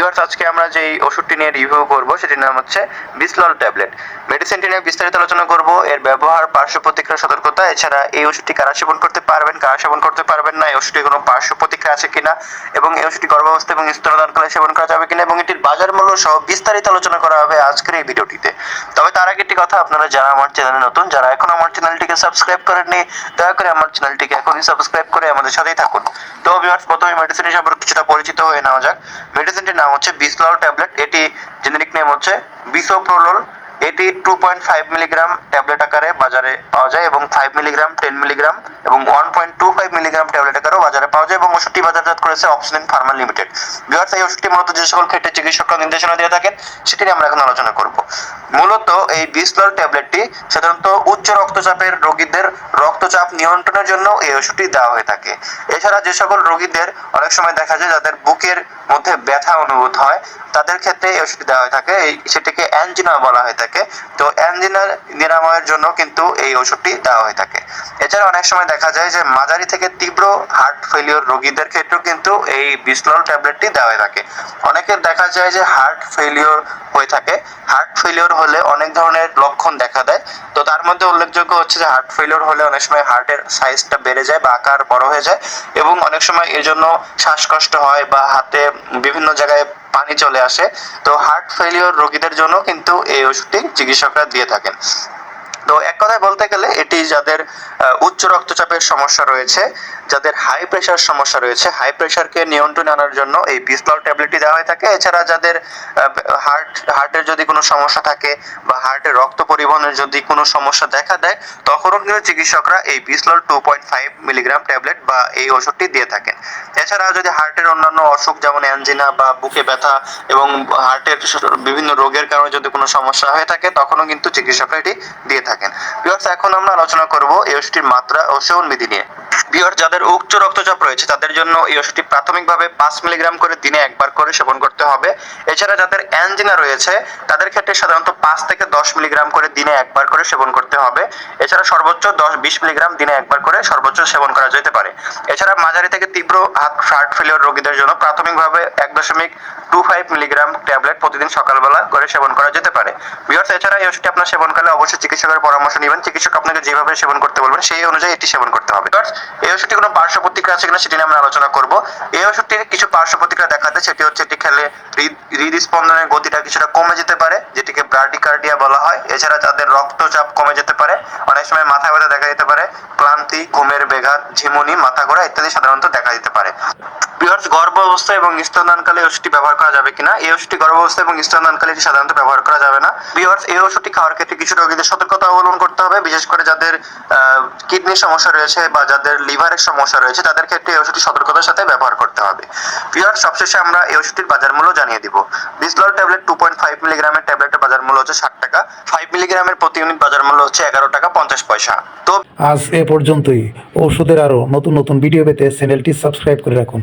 Viewers আজকে আমরা যে ওষুধটি নিয়ে রিভিউ করব, সেটির নাম হচ্ছে বিসলল ট্যাবলেট মেডিসিনটি নিয়ে বিস্তারিত আলোচনা করব। এর ব্যবহার, পার্শ্ব প্রতিক্রিয়া, সতর্কতা, এছাড়া এই ওষুধটি কারা সেবন করতে পারবেন, কারা সেবন করতে পারবেন না, এই ওষুধটির কোনো পার্শ্ব প্রতিক্রিয়া আছে কিনা, এবং এই ওষুধটি গর্ভাবস্থা এবং স্তনদানকালে সেবন করা যাবে কিনা, এবং এটির বাজার মূল্য সহ বিস্তারিত আলোচনা করা হবে আজকের এই ভিডিওটিতে। তবে তার আগে একটি কথা, আপনারা যারা আমার চ্যানেলে নতুন, যারা এখন আমার চ্যানেলটিকে সাবস্ক্রাইব করেননি, দয়া করে আমার চ্যানেলটিকে এখনই সাবস্ক্রাইব করে আমাদের সাথেই থাকুন। তো ভিউয়ার্স প্রথমে মেডিসিন সম্পর্কে কিছুটা পরিচিত হয়ে নেওয়া যাক। মেডিসিনটির নাম হচ্ছে বিসলল ট্যাবলেট এটি জেনেরিক নেম হচ্ছে বিসোপ্রোলোল এটি two point five milligram tablet আকারে বাজারে পাওয়া যায় এবং ফাইভ মিলিগ্রাম টেন মিলিগ্রাম এবং one point two five milligram tablet আকারেও বাজারে পাওয়া যায় এবং ওষুধটি বাজারজাত করেছে অপশন ফার্মা লিমিটেড বিহার এই ওষুধটি মূলত যে সকল ক্ষেত্রে চিকিৎসকরা নির্দেশনা দিয়ে থাকেন, সেটি নিয়ে আমরা এখন আলোচনা করব। মূলত এই বিসলল ট্যাবলেটটি সাধারণত উচ্চ রক্তচাপের রোগীদের রক্তচাপ নিয়ন্ত্রণের জন্য এই ওষুধটি দেওয়া হয়ে থাকে। এছাড়া যে সকল রোগীদের অনেক সময় দেখা যায় যাদের বুকের মধ্যে ব্যথা অনুভূত হয়, তাদের ক্ষেত্রে এই দেওয়া হয়ে থাকে, এই সেটিকে অ্যাঞ্জিনা বলা হয়ে থাকে। তো অ্যাঞ্জিনার নিরাময়ের জন্য কিন্তু এই ওষুধটি দেওয়া হয়ে থাকে। এছাড়া অনেক সময় দেখা যায় যে মাঝারি থেকে তীব্র হার্ট ফেলিওর রোগীদের ক্ষেত্রেও কিন্তু এই বিসলল ট্যাবলেটটি দেওয়া হয়ে থাকে। অনেকের দেখা যায় যে হার্ট ফেলিওর হয়ে থাকে। হার্ট ফেলিওর হলে অনেক ধরনের লক্ষণ দেখা দেয়। তো তার মধ্যে উল্লেখযোগ্য হচ্ছে যে হার্ট ফেলিওর হলে অনেক সময় হার্টের সাইজটা বেড়ে যায় বা আকার বড় হয়ে যায় এবং অনেক সময় এর জন্য শ্বাসকষ্ট হয় বা হাতে বিভিন্ন জায়গায় পানি চলে আসে। তো হার্ট ফেলিওর রোগীদের জন্য কিন্তু এই ওষুধটি চিকিৎসকরা দিয়ে থাকেন। তো এক কথায় বলতে গেলে এটি যাদের উচ্চ রক্তচাপের সমস্যা রয়েছে, যাদের হাই প্রেশার সমস্যা রয়েছে হাই প্রেশারকে নিয়ন্ত্রণে আনার জন্য এই বিসলল ট্যাবলেটটি দেওয়া হয়ে থাকে। এছাড়া যাদের হার্ট হার্টের যদি কোনো সমস্যা থাকে বা হার্টের রক্ত পরিবহনের যদি কোনো সমস্যা দেখা দেয়, তখনও কিন্তু চিকিৎসকরা এই Bisolol two point five milligram tablet বা এই ওষুধটি দিয়ে থাকেন। এছাড়া যদি হার্টের অন্যান্য অসুখ যেমন অ্যাঞ্জিনা বা বুকে ব্যথা এবং হার্টের বিভিন্ন রোগের কারণে যদি কোনো সমস্যা হয়ে থাকে, তখনও কিন্তু চিকিৎসকরা এটি দিয়ে থাকেন। বিয়ার্স এখন আমরা আলোচনা করব ওষুধটির মাত্রা ও সেবন বিধি নিয়ে। বিয়ার যাদের উচ্চ রক্তচাপ রয়েছে, তাদের জন্য এই ওষুধটি প্রাথমিকভাবে পাঁচ মিলিগ্রাম করে দিনে একবার করে সেবন করতে হবে। এছাড়া যাদের অ্যাঞ্জিনা রয়েছে, তাদের ক্ষেত্রে সাধারণত পাঁচ থেকে দশ মিলিগ্রাম করে দিনে একবার করে সেবন করতে হবে। এছাড়া সর্বোচ্চ দশ বিশ মিলিগ্রাম দিনে একবার করে সর্বোচ্চ সেবন করা যেতে পারে। এছাড়া মাঝারি থেকে তীব্র হার্ট ফেলিওর রোগীদের জন্য প্রাথমিকভাবে এক দশমিক টু ফাইভ মিলিগ্রাম ট্যাবলেট প্রতিদিন সকালবেলা করে সেবন করা যেতে পারে। বিয়ার্স এছাড়া এই ওষুধটি আপনার সেবনকালে অবশ্যই চিকিৎসকের পরামর্শ নেবেন। চিকিৎসক আপনাকে যেভাবে সেবন করতে বলবেন, সেই অনুযায়ী এটি সেবন করতে হবে। এই ওষুধটি কোনো পার্শ্ব প্রতিক্রিয়া আছে কিনা সেটি নিয়ে আমরা আলোচনা করব। এই ওষুধটির কিছু পার্শ্ব প্রতিক্রিয়া দেখা দেয় সেটি হচ্ছে এটি খেলে হৃদ হৃদস্পন্দনের গতিটা কিছুটা কমে যেতে পারে, যেটিকে ব্রাডিকার্ডিয়া বলা হয়। এছাড়া তাদের রক্তচাপ কমে যেতে পারে। অনেক সময় মাথা ব্যথা দেখা যেতে পারে, ক্লান্তি, ঘুমের বেঘাত ঝিমুনি, মাথা ঘোরা ইত্যাদি সাধারণত দেখা যেতে পারে। পিওর্স গর্ভ অবস্থা এবং স্তনদানকালে ওষুধটি ব্যবহার করা যাবে কিনা? এই ওষুধটি গর্ভ অবস্থা এবং স্তনদানকালে এটি সাধারণত ব্যবহার করা যাবে না। পিওর্স এই ওষুধটি খাওয়ার ক্ষেত্রে কিছু রোগীদের সতর্কতা অবলম্বন করতে হবে, বিশেষ করে যাদের কিডনির সমস্যা রয়েছে বা যাদের লিভারের সমস্যা রয়েছে, তাদের ক্ষেত্রে এই ওষুধটি সতর্কতার সাথে ব্যবহার করতে হবে। পিওর সবশেষে আমরা এই ওষুধটির বাজার মূল্য জানিয়ে দিব। Bisolol tablet two point five মিলিগ্রামের ট্যাবলেটের বাজার মূল্য হচ্ছে ষাট টাকা। ফাইভ মিলিগ্রামের প্রতি ইউনিট বাজার মূল্য হচ্ছে এগারো টাকা পঞ্চাশ পয়সা। তো আজ এ পর্যন্তই। ওষুধের আরও নতুন নতুন ভিডিও পেতে চ্যানেলটি সাবস্ক্রাইব করে রাখুন।